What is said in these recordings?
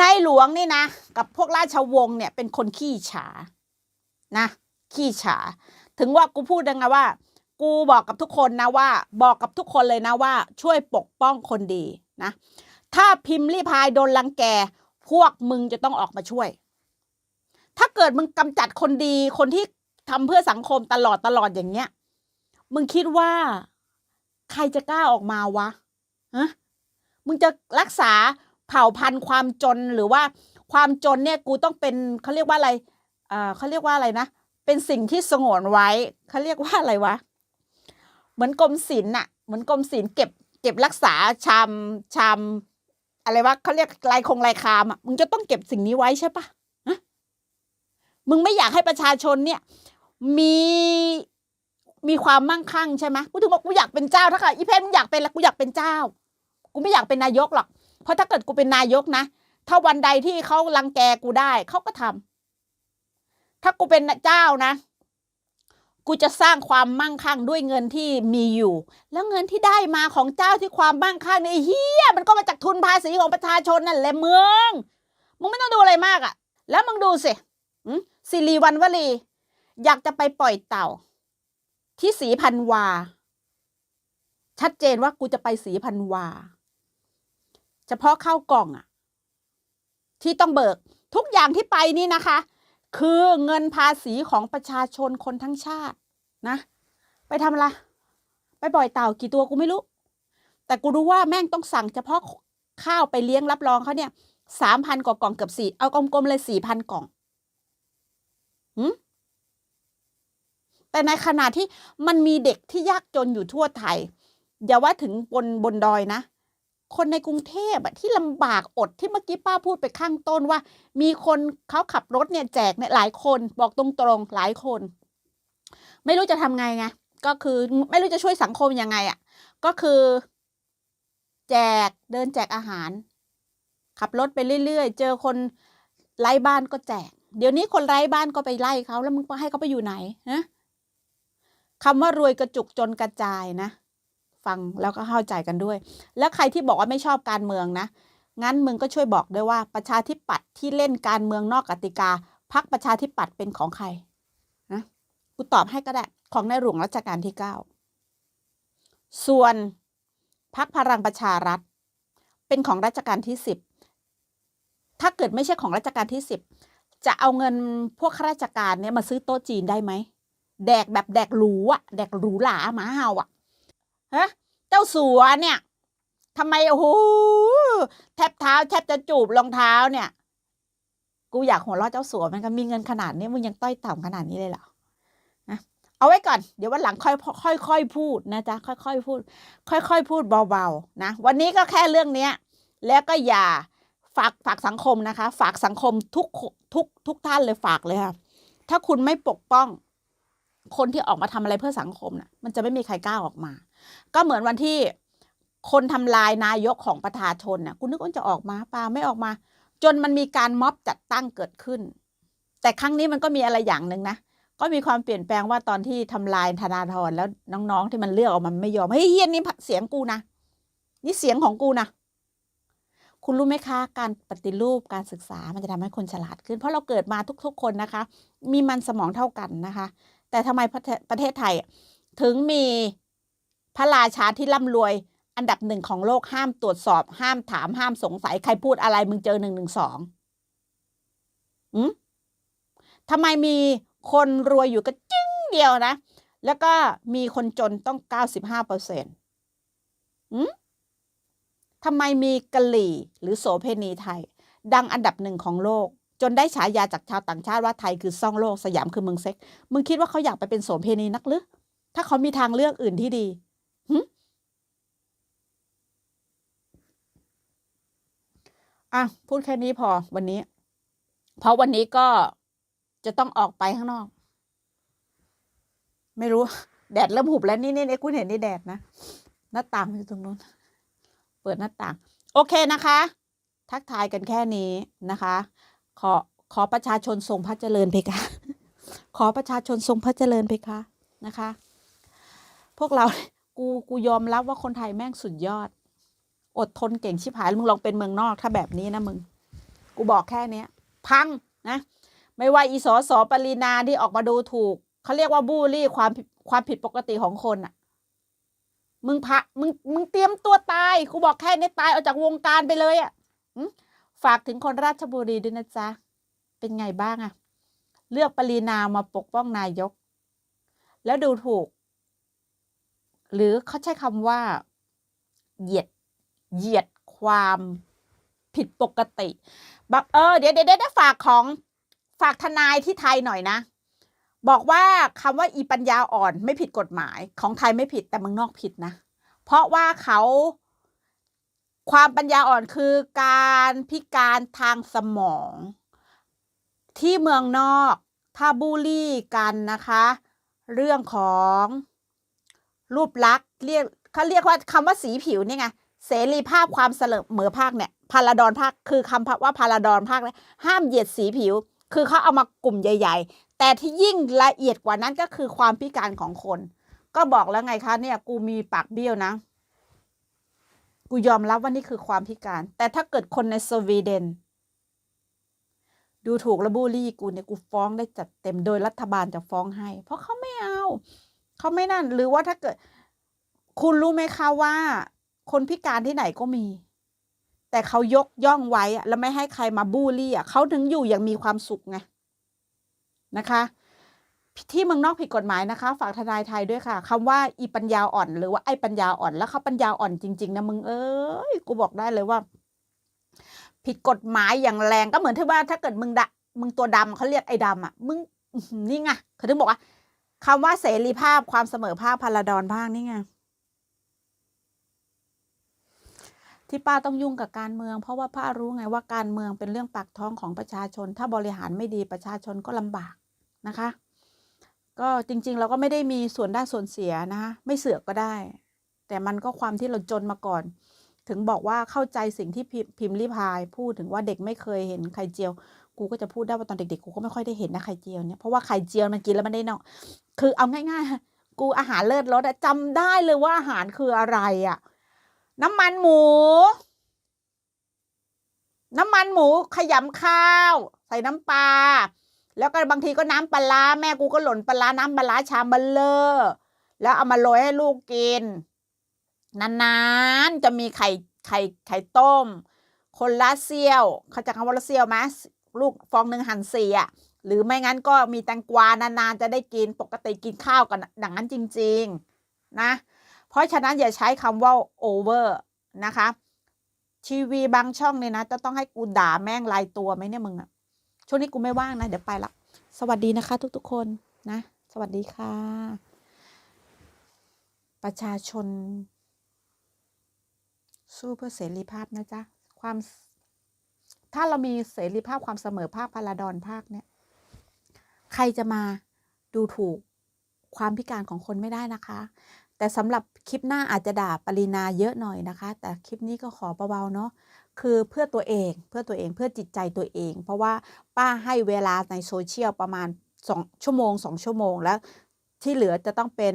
นายหลวงนี่นะ กับพวกราชวงศ์เนี่ยเป็นคนขี้ฉานะ ขี้ฉา ถึงว่ากูพูดยังไงว่า กูบอกกับทุกคนนะว่า บอกกับทุกคนเลยนะว่า ช่วยปกป้องคนดีนะ ถ้าพิมพ์รีพายโดนรังแก พวกมึงจะต้องออกมาช่วย ถ้าเกิดมึงกำจัดคนดีคนที่ทำเพื่อสังคมตลอดตลอดอย่างเงี้ย มึงคิดว่า ใครจะกล้าออกมาวะฮะมึงจะรักษา เผ่าพันธุ์ความจนหรือว่าความจนเนี่ยกูต้องเป็นเขาเรียกว่าอะไรเอ่อเขาเรียกว่าอะไรนะ เป็นสิ่งที่สงวนไว้เขาเรียกว่าอะไรวะ เหมือนกรมศิลป์น่ะเหมือนกรมศิลป์เก็บเก็บรักษาชามชามอะไรวะเขาเรียกลายคงลายคามอะมึงจะต้องเก็บสิ่งนี้ไว้ใช่ปะมึงไม่อยากให้ประชาชนเนี่ย มีมีความมั่งคั่งใช่ไหมกูถึงบอกกูอยากเป็นเจ้าถ้าเกิดอีเพนมึงอยากเป็นแล้วกูอยากเป็นเจ้า กูไม่อยากเป็นนายกหรอก เพราะถ้าเกิดกูเป็นนายกนะ ถ้าวันใดที่เขารังแกกูได้เขาก็ทำถ้ากูเป็นเจ้านะ กูจะสร้างความมั่งคั่งด้วยเงินที่มีอยู่ แล้วเงินที่ได้มาของเจ้าที่ความมั่งคั่งเนี่ยไอ้เฮียมันก็มาจากทุนภาษีของประชาชนนั่นแหละเมืองมึงไม่ต้องดูอะไรมากอะ่ะ แล้วมึงดูสิสิริวันวลี อยากจะไปปล่อยเต่า ที่สีพันวา ชัดเจนว่ากูจะไปสีพันวา เฉพาะเข้ากล่องอะที่ต้องเบิกทุกอย่างที่ไปนี่นะคะ คือเงินภาษีของประชาชนคนทั้งชาตินะ ไปทำอะไรไปปล่อยเต่ากี่ตัวกูไม่รู้ แต่กูรู้ว่าแม่งต้องสั่งเฉพาะข้าวไปเลี้ยงรับรองเขาเนี่ยสามพันกว่ากล่องเกือบสี่เอากลมๆเลยสี่พันกล่องหืมแต่ในขณะที่มันมีเด็กที่ยากจนอยู่ทั่วไทย อย่าว่าถึงบนบนดอยนะ คนในกรุงเทพที่ลำบากอดที่เมื่อกี้ป้าพูดไปข้างต้นว่า มีคนเขาขับรถเนี่ยแจกเนี่ยหลายคนบอกตรงๆหลายคน ไม่รู้จะทำไงไงก็คือไม่รู้จะช่วยสังคมยังไงอะ ก็คือ แจกเดินแจกอาหาร ขับรถไปเรื่อยๆ เจอคนไร้บ้านก็แจก เดี๋ยวนี้คนไร้บ้านก็ไปไล่เขาแล้วมึงให้เขาไปอยู่ไหนนะคำว่ารวยกระจุกจนกระจายนะ ฟังแล้วก็เข้าใจกันด้วย แล้วใครที่บอกว่าไม่ชอบการเมืองนะ งั้นมึงก็ช่วยบอกด้วยว่าประชาธิปัตย์ที่เล่นการเมืองนอกกติกาพักประชาธิปัตย์เป็นของใครนะกูตอบให้ก็ได้ของในหลวงรัชกาลที่เก้าส่วนพักพลังประชารัฐ เป็นของรัชกาลที่สิบถ้าเกิดไม่ใช่ของรัชกาลที่สิบจะเอาเงินพวกข้าราชการเนี่ยมาซื้อโต๊ะจีนได้ไหมแดกแบบแดกหรูอะแดกหรูหราหมาเห่าอะ ฮะเจ้าสัวเนี่ยทำไมโอ้โหแทบเท้าแทบจะจูบรองเท้าเนี่ย กูอยากหัวเราะเจ้าสัวมันก็มีเงินขนาดนี้มึงยังต้อยต่ำขนาดนี้เลยเหรอนะเอาไว้ก่อน เดี๋ยววันหลังค่อยค่อยค่อยพูดนะจ๊ะค่อยๆพูด ค่อยๆพูดเบาๆนะวันนี้ก็แค่เรื่องเนี้ย แล้วก็อย่าฝากฝากสังคมนะคะ ฝากสังคมทุกทุกทุกท่านเลยฝากเลยค่ะถ้าคุณไม่ปกป้อง คนที่ออกมาทำอะไรเพื่อสังคมนะ่ะมันจะไม่มีใครกล้าออกมา ก็เหมือนวันที่คนทำลายนายกของประชาชนน่ะคุณนึกว่าจะออกมาเปล่าไม่ออกมา จนมันมีการม็อบจัดตั้งเกิดขึ้น แต่ครั้งนี้มันก็มีอะไรอย่างหนึ่งนะก็มีความเปลี่ยนแปลงว่าตอนที่ทำลายธนาธรแล้วน้องๆ ที่มันเลือกออกมาไม่ยอมเฮ้ยเฮียนี่เสียงกูนะนี่เสียงของกูนะคุณรู้ไหมคะ การปฏิรูปการศึกษามันจะทำให้คนฉลาดขึ้น เพราะเราเกิดมาทุกๆคนนะคะ มีมันสมองเท่ากันนะคะ แต่ทำไมประเทศไทย ถึงมีพระราชาที่ร่ำรวย อันดับหนึ่งของโลกห้ามตรวจสอบ ห้ามถามห้ามสงสัยใครพูดอะไรมึงเจอหนึ่งหนึ่งสองอืมทำไมมีคนรวยอยู่ก็จึ้งเดียวนะ แล้วก็มีคนจนต้องเก้าสิบห้าเปอร์เซ็นต์อืมทำไมมีกะหรี่หรือโสเพณีไทย ดังอันดับหนึ่งของโลก จนได้ฉายาจากชาวต่างชาติว่าไทยคือซ่องโลกสยามคือเมืองเซ็ก มึงคิดว่าเขาอยากไปเป็นโสเพณีนักหรือถ้าเขามีทางเลือกอื่นที่ดีหึอะพูดแค่นี้พอวันนี้ เพราะวันนี้ก็จะต้องออกไปข้างนอก ไม่รู้ แดดเริ่มหุบแล้วนี่นี่นี่คุณเห็นนี่แดดนะหน้าต่างอยู่ตรงนู้นเปิดหน้าต่าง โอเคนะคะ ทักทายกันแค่นี้นะคะ ขอขอประชาชนทรงพระเจริญเพคะ ขอประชาชนทรงพระเจริญเพคะนะคะ พวกเรากูกูยอมรับว่าคนไทยแม่งสุดยอด อดทนเก่งชิบหายมึงลองเป็นเมืองนอกถ้าแบบนี้นะมึง กูบอกแค่เนี้ย พังนะ ไม่ว่าอีสอสอปรินาที่ออกมาดูถูกเขาเรียกว่าบูลลี่ความความผิดปกติของคนอะมึงพะมึงมึงเตรียมตัวตายกูบอกแค่นี้ตายออกจากวงการไปเลยอะหึ ฝากถึงคนราชบุรีด้วยนะจ๊ะ เป็นไงบ้างอะเลือกปรินามาปกป้องนายก แล้วดูถูก หรือเขาใช้คำว่า เหยียด เหยียดความผิดปกติบักเออเดี๋ยวเดี๋ยวเดี๋ยวฝากของฝากทนายที่ไทยหน่อยนะ บอกว่าคำว่าอีปัญญาอ่อนไม่ผิดกฎหมาย ของไทยไม่ผิดแต่เมืองนอกผิดนะ เพราะว่าเขา ความปัญญาอ่อนคือการพิการทางสมอง ที่เมืองนอกถ้าบูลลี่กันนะคะ เรื่องของรูปลักษณ์เรียกเขาเรียกว่าคำว่าสีผิวนี่ไงเสรีภาพความเสมอภาคเนี่ยพาราดอนภาคคือคำว่าพาราดอนภาคเลยห้ามเหยียดสีผิว คือเขาเอามากลุ่มใหญ่ ๆ แต่ที่ยิ่งละเอียดกว่านั้นก็คือความพิการของคน ก็บอกแล้วไงคะเนี่ยกูมีปากเบี้ยวนะ กูยอมรับว่านี่คือความพิการ แต่ถ้าเกิดคนในสวีเดน ดูถูกและบูลลี่กูเนี่ยกูฟ้องได้จัดเต็มโดยรัฐบาลจะฟ้องให้ เพราะเขาไม่เอาเขาไม่นั่น หรือว่าถ้าเกิด คุณรู้ไหมคะว่า คนพิการที่ไหนก็มี แต่เขายกย่องไว้แล้วไม่ให้ใครมาบูลลี่อะเขาถึงอยู่อย่างมีความสุขไงนะคะ ที่เมืองนอกผิดกฎหมายนะคะ ฝากทนายไทยด้วยค่ะคำว่าอีปัญญาอ่อน หรือว่าไอปัญญาอ่อน แล้วเขาปัญญาอ่อนจริงๆนะมึงเอ้ยกูบอกได้เลยว่า ผิดกฎหมายอย่างแรงก็เหมือนที่ว่าถ้าเกิดมึงดะมึงตัวดำเขาเรียกไอ้ดำอะมึงนี่ไงเขาถึงบอกว่าคำว่าเสรีภาพความเสมอภาคพาราดอนภาคนี่ไงที่ป้าต้องยุ่งกับการเมือง เพราะว่าป้ารู้ไงว่าการเมืองเป็นเรื่องปากท้องของประชาชน ถ้าบริหารไม่ดีประชาชนก็ลำบากนะคะ ก็จริงๆ เราก็ไม่ได้มีส่วนได้ส่วนเสียนะคะไม่เสือกก็ได้ แต่มันก็ความที่เราจนมาก่อน ถึงบอกว่าเข้าใจสิ่งที่พิมพ์ริพาย พูดถึงว่าเด็กไม่เคยเห็นไข่เจียว กูก็จะพูดได้ว่าตอนเด็กๆกูก็ไม่ค่อยได้เห็นนะไข่เจียวเนี่ยเพราะว่าไข่เจียวมันกินแล้วมันได้เนาะคือเอาง่าย ๆ กูอาหารเลิศรสอะจำได้เลยว่าอาหารคืออะไรอะน้ำมันหมู น้ำมันหมูขยำข้าว ใส่น้ำปลา แล้วก็บางทีก็น้ำปลาแม่กูก็หล่นปลาร้าน้ำปลาชามเบลเลอร์แล้วเอามาโรยให้ลูกกิน นานๆจะมีไข่ไข่ไข่ต้ม คนละเซี่ยว เขาใจะคำว่าละเซี่ยวไหมลูกฟองหนึ่งหั่นสี่อะหรือไม่งั้นก็มีแตงกวานานๆจะได้กินปกติกินข้าวกันดังนั้นจริง ๆ นะ เพราะฉะนั้นอย่าใช้คำว่าโอเวอร์นะคะ ทีวีบางช่องเนี่ยนะ จะต้องให้กูด่าแม่งลายตัวไหมเนี่ยมึงอะ ช่วงนี้กูไม่ว่างนะเดี๋ยวไปละสวัสดีนะคะ ทุกๆคนนะ สวัสดีค่ะ ประชาชน สู้เพื่อเสรีภาพนะจ๊ะความถ้าเรามีเสรีภาพความเสมอภาคพาราดอนภาคเนี่ยใครจะมาดูถูกความพิการของคนไม่ได้นะคะ แต่สำหรับคลิปหน้าอาจจะด่าปรินาเยอะหน่อยนะคะ แต่คลิปนี้ก็ขอเบาๆเนาะ คือเพื่อตัวเองเพื่อตัวเองเพื่อจิตใจตัวเอง เพราะว่าป้าให้เวลาในโซเชียลประมาณสองชั่วโมงสองชั่วโมงแล้วที่เหลือจะต้องเป็น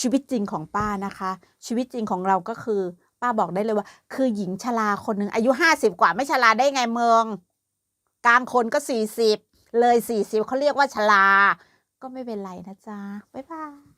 ชีวิตจริงของป้านะคะ ชีวิตจริงของเราก็คือ ป้าบอกได้เลยว่า คือหญิงชราคนหนึ่งอายุห้าสิบกว่าไม่ชราได้ไงเมืองกลางคนก็สี่สิบเลยสี่สิบเขาเรียกว่าชราก็ไม่เป็นไรนะจ๊ะบ๊ายบาย